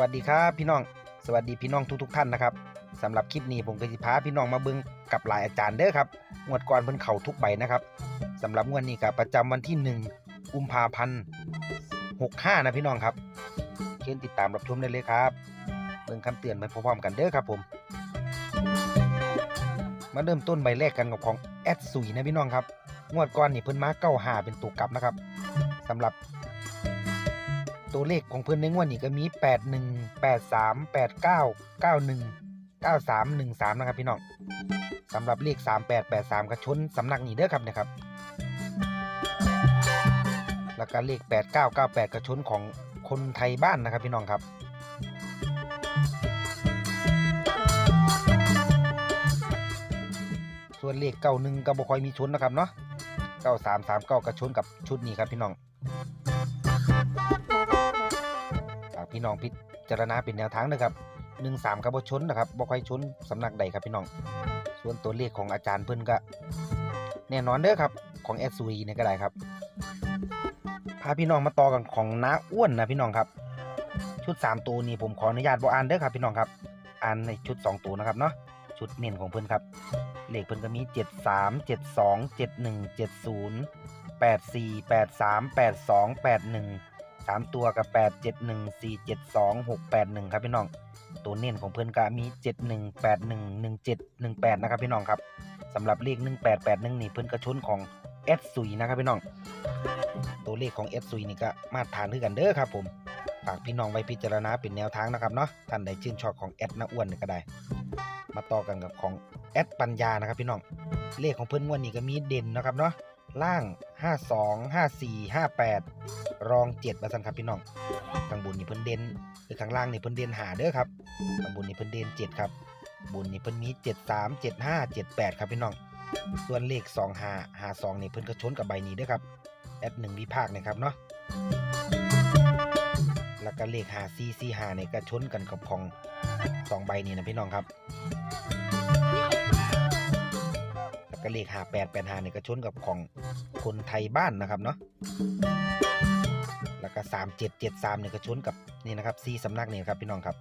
วัสดีครับพี่น้อง สวัสดีพี่น้องทุกๆท่านนะครับสำหรับคลิปนี้ผมก็สิพาพี่น้องมาเบิ่งกับหลายอาจารย์เด้อครับงวดก่อนเพิ่นเข้าทุกใบนะครับสำหรับงวดนี้ก็ประจำวันที่ 1 กุมภาพันธ์65 นะพี่น้องครับเชิญติดตามรับชมได้เลยครับเบิ่งคำเตือนไปพร้อมๆกันเด้อครับผม มาเริ่มต้นใบแรกกันกับของแอดสุยนะพี่น้องครับงวดก่อนนี่เพิ่นมาเก้าหาเป็นตัวกลับนะครับสำหรับ ตัวเลขของเพิ่อนในงวดนี้ก็มี 81 83 89 91 93 13 นะครับพี่น้องสำหรับเลข 38 83ก็ชนสำนักนี้เด้อครับนะครับ แล้วก็เลข 89 98ก็ชนของคนไทยบ้านนะครับพี่น้องครับส่วนเลข91ก็บ่คอยมีชนนะครับเนาะ93 39ก็ชนกับชุดนี้ครับพี่น้อง พี่น้องพิจารณาเป็นแนวทางนะครับหนึ่งสามกับบ่ชนนะครับบ่ค่อยชนสำนักใดครับพี่น้อง ส่วนตัวเลขของอาจารย์เพิ่นก็แน่นอนเด้อครับของแอดซูเนี่ยก็ได้ครับพาพี่น้องมาต่อกันของน้าอ้วนนะพี่น้องครับ ชุด3ตัวนี้ผมขออนุญาตบ่อ่านเด้อครับพี่น้องครับอ่านในชุด2ตัวนะครับเนาะชุดเน้นของเพิ่นครับเลขเพิ่นก็มี73 72 71 70 84 83 82 81สามตัวกับแปดเจ็ดหนึ่งสี่เจ็ดสองแปดหนึ่ง ครับพี่น้อง ตัวเน้นของเพื่อนก็มีเจ็ดหนึ่งแปดหนึ่งหนึ่งเจ็ดหนึ่งแปดนะครับพี่น้องครับสำหรับเลขหนึ่งแปดแปดหนึ่งนี่เพื่อนกระชนของเอสซุยนะครับพี่น้อง ตัวเลขของเอสซุยนี่ก็มาตรฐานคือกันเด้อครับผมฝากพี่น้องไว้พิจารณาเป็นแนวทางนะครับเนาะท่านใดชื่นชอบของแอดน้าอ้วนก็ได้ มาต่อกันกับของแอดปัญญานะครับพี่น้องเลขของเพื่อนงวันนี้ก็มีเด่นนะครับเนาะล่าง 52 54 58รอง7มาสันครับพี่น้องข้างบนนี่เพิ่นเด่นหรือข้างล่างนี่เพิ่นเด่นหาเด้อครับข้างบนนี่เพิ่นเด่น7ครับบนนี่เพิ่นมี73 75 78ครับพี่น้อง ส่วนเลข2 5 5 2นี่เพิ่นก็ชนกับใบนี้เด้อครับแอด1วิภาคนะครับเนาะแล้วก็เลข5 4 4 5นี่ก็ชนกันกับของสองใบนี้นะพี่น้องครับ ก็เลขหาแปดแปดหาเนี่ยก็ชนกับของคนไทยบ้านนะครับเนาะแล้วก็สามเจ็ดเจ็ดสามเนี่ยก็ชนกับนี่นะครับซีสำนักนี่ครับพี่น้องครับ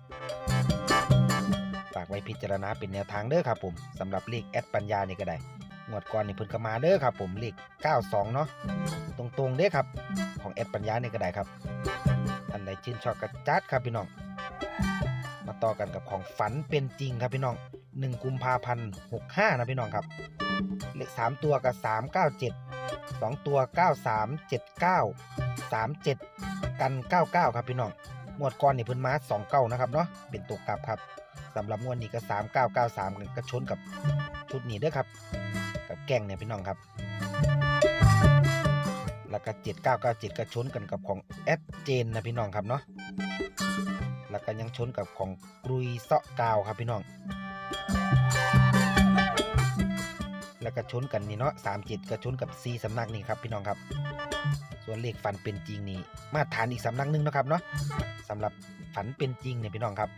ฝากไว้พิจารณาเป็นแนวทางเด้อครับผมสำหรับเลขแอดปัญญานี่ก็ได้งวดก่อนนี่เพิ่นก็มาเด้อครับผมเลข92 เนาะตรงๆเด้อครับ ของแอดปัญญานี่ก็ได้ครับท่านใดชื่นชอบกระจัดครับพี่น้อง มาต่อกันกับของฝันเป็นจริงครับพี่น้อง 1 กุมภาพันธ์65 นะพี่น้องครับ เลข3ตัวกับ397 2ตัว93 79 37กัน99ครับพี่น้องงวดก่อนนี่เพิ่นมา29นะครับเนาะเป็นตัวกลับครับสำหรับงวดนี้ก็3993กันก็ชนกับชุดนี้เด้อครับ กับแกงเนี่ยพี่น้องครับ แล้วก็7997ก็ชนกันกับของแอดเจนนะพี่น้องครับเนาะแล้วก็ยังชนกับของกรุยเซาะกาวครับพี่น้อง แล้วก็ชนกันนี่เนาะสามเจ็ดก็ชนกับซีสำนักนี่ครับพี่น้องครับ ส่วนเลขฝันเป็นจริงนี่มาตรฐานอีกสำนักหนึงนะครับเนาะสำหรับฝันเป็นจริงเนี่ยพี่น้องครับ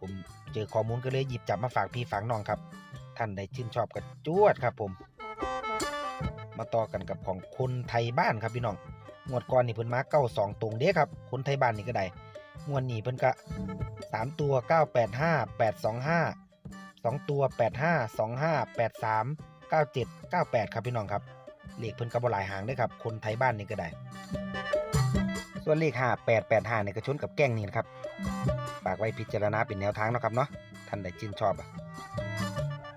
ผมเจอข้อมูลก็เลยหยิบจับมาฝากพี่ฝากน้องครับ ท่านใดชื่นชอบก็จวดครับ ผม มาต่อกันกับของคนไทยบ้านครับพี่น้องงวดก่อนนี่เพิ่นมาเก้าสองตรงเด้ครับ คนไทยบ้านนี่ก็ได้งวดนี้เพิ่นก็สามตัวเก้าแปดห้าแปดสองห้าสองตัวแปดห้าสองห้าแปดสาม 97 98 ครับพี่น้องครับเลขเพิ่นก็บ่หลายหางเด้ครับคนไทยบ้านนี่ก็ได้ ส่วนเลข5885เนี่ยก็ชนกับแก้งนี่นะครับฝากไว้พิจารณาเป็นแนวทางเนาะครับเนาะท่านใดชื่นชอบอะ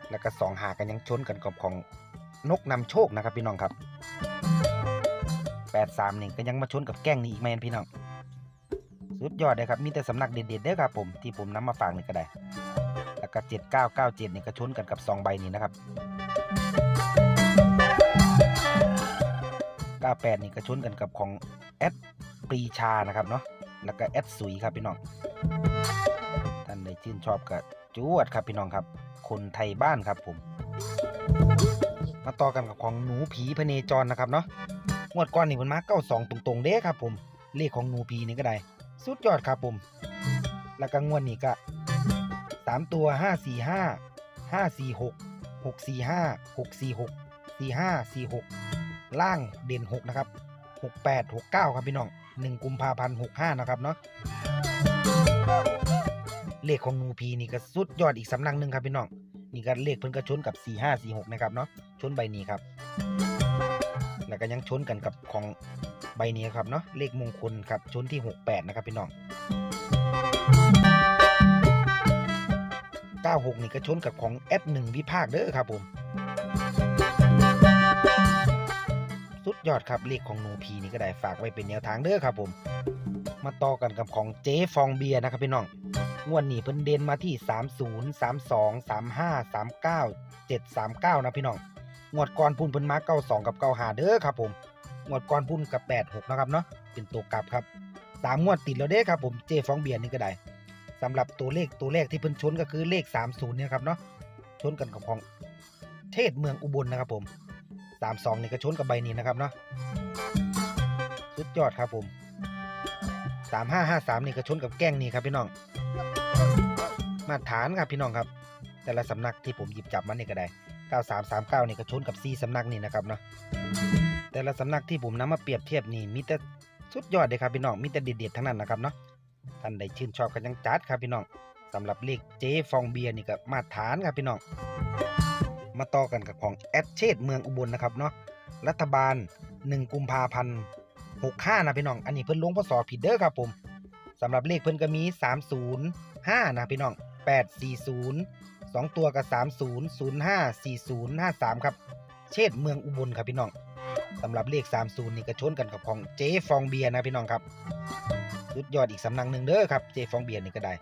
แล้วก็2หากันยังชนกันกับของนกนำโชคนะครับพี่น้องครับ83นี่ก็ยังมาชนกับแก้งนี่อีกแม่พี่น้องสุดยอดเลยครับมีแต่สำนักเด็ดๆเด้อครับผมที่ผมนำมาฝากนี่ก็ได้ แล้วก็7997นี่ก็ชนกันกับสองใบนี้นะครับ98นี่ก็ชนกันกับของแอดปรีชานะครับเนาะแล้วก็แอดสุยครับพี่น้องท่านใดชื่นชอบก็จวดครับพี่น้องครับ คนไทยบ้านครับผม มาต่อกันกับของหนูผีพเนจรนะครับเนาะงวดก่อนนี่มันมาเก้าสองตรงๆเด้ครับผมเลขของหนูผีนี่ก็ได้ สุดยอดครับผม แล้วก็งวดนี้ก็ามตัวห้าสี่ห้าห้าสี่หกหกสี่ห้าหกสี่หกสี่ห้าสี่หกล่างเด่นหกนะครับหกแปดหกเก้าครับพี่น้องหนึ่งกุมภาพันธ์หกห้านะครับเนาะเลขของนูพีนี่ก็สุดยอดอีกสำนักหนึ่งครับพี่น้องนี่ก็เลขเพิ่นก็ชนกับ4 5 4 6นะครับเนาะชนใบนี้ครับ แล้วก็ยังชนกันกับของใบนี้ครับเนาะเลขมงคลครับชนที่68นะครับพี่น้อง 96 นี่ก็ชนกับของแอด1วิภาคเด้อครับผม สุดยอดครับเลขของหนูพีนี่ก็ได้ฝากไว้เป็นแนวทางเด้อครับผม มาต่อกันกับของเจ๊ฟองเบียร์นะครับพี่น้องงวดนี้เพิ่นเด่นมาที่ 30 32 35 39 739 นะพี่น้องงวดก่อนพุ่นเพิ่นมา92 กับ95เด้อครับผมงวดก่อนพุ่นกับ 86 นะครับเนาะเป็นตัวกลับครับสามงวดติดแล้วเด้อครับผมเจฟองเบียร์นี่ก็ได้ สำหรับตัวเลขตัวแรกที่เพิ่นชนก็คือเลข 30เนี่ยครับเนาะชนกันกับของเทศเมืองอุบลนะครับผม32นี่ก็ชนกับใบนี้นะครับเนาะสุดยอดครับผม3553นี่ก็ชนกับแก้งนี่ครับพี่น้อง มาตรฐานครับพี่น้องครับ แต่ละสำนักที่ผมหยิบจับมานี่ก็ได้9339นี่ก็ชนกับ4สำนักนี่นะครับเนาะแต่ละสำนักที่ผมนำมาเปรียบเทียบนี่มีแต่สุดยอดเลยครับพี่น้องมีแต่เด็ดๆทั้งนั้นนะครับเนาะ ท่านใดชื่นชอบกันยังจัดครับพี่น้องสำหรับเลขเจฟองเบียร์นี่ก็มาตรฐานครับพี่น้อง มาต่อกันกับของแอดเชดเมืองอุบลนะครับเนาะรัฐบาล 1 กุมภาพันธ์65นะพี่น้อง อันนี้เพิ่นลงพศผิดเด้อครับผมสำหรับเลขเพิ่นก็มี 305นะพี่น้อง 840 2 ตัวกับ30 05 40 53 ครับ เชษเมืองอุบลครับพี่น้องสำหรับเลข 30 นี่ก็ชนกันกับของเจฟองเบียร์นะพี่น้องครับ สุดยอดอีกสำนักหนึ่งเด้อครับเจฟองเบียร์นี่ก็ได้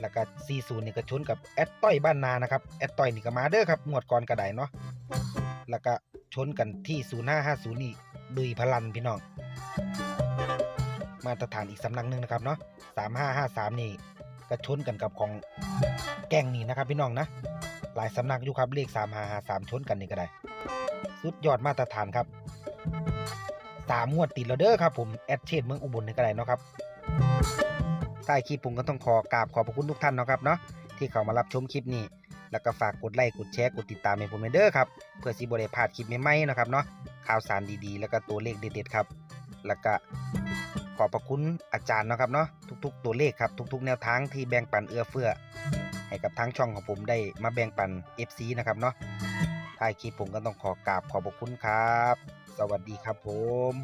แล้วก็40นี่ก็ชนกับแอดต้อยบ้านนานะครับแอดต้อยนี่ก็มาเด้อครับงวดก่อนก็ได้เนาะแล้วก็ชนกันที่0550นี่ดุยพลันพี่น้อง มาตรฐานอีกสำนักหนึ่งนะครับเนาะ3553นี่ก็ชนกันกับของแกงนี่นะครับพี่น้องนะ หลายสำนักอยู่ครับเลข3553ชนกันนี่ก็ได้ สุดยอดมาตรฐานครับสามงวดติดแล้วเด้อครับผมแอดเชดเมืองอุบลนี่ก็ได้เนาะครับ ใต้คลิปผมก็ต้องขอกราบขอบพระคุณทุกท่านนะครับเนาะที่เข้ามารับชมคลิปนี้ แล้วก็ฝากกดไลค์กดแชร์กดติดตามให้ผมเด้อครับเพื่อสิบ่ได้พลาดคลิปใหม่ๆนะครับเนาะข่าวสารดีๆ แล้วก็ตัวเลขเด็ดๆครับ แล้วก็ขอบพระคุณอาจารย์นะครับเนาะทุกๆ ตัวเลขครับทุก ๆ แนวทางที่แบ่งปันเอื้อเฟื้อให้กับทั้งช่องของผมได้มาแบ่งปัน FC นะครับเนาะท้ายคลิปผมก็ต้องขอกราบขอบพระคุณครับ สวัสดีครับผม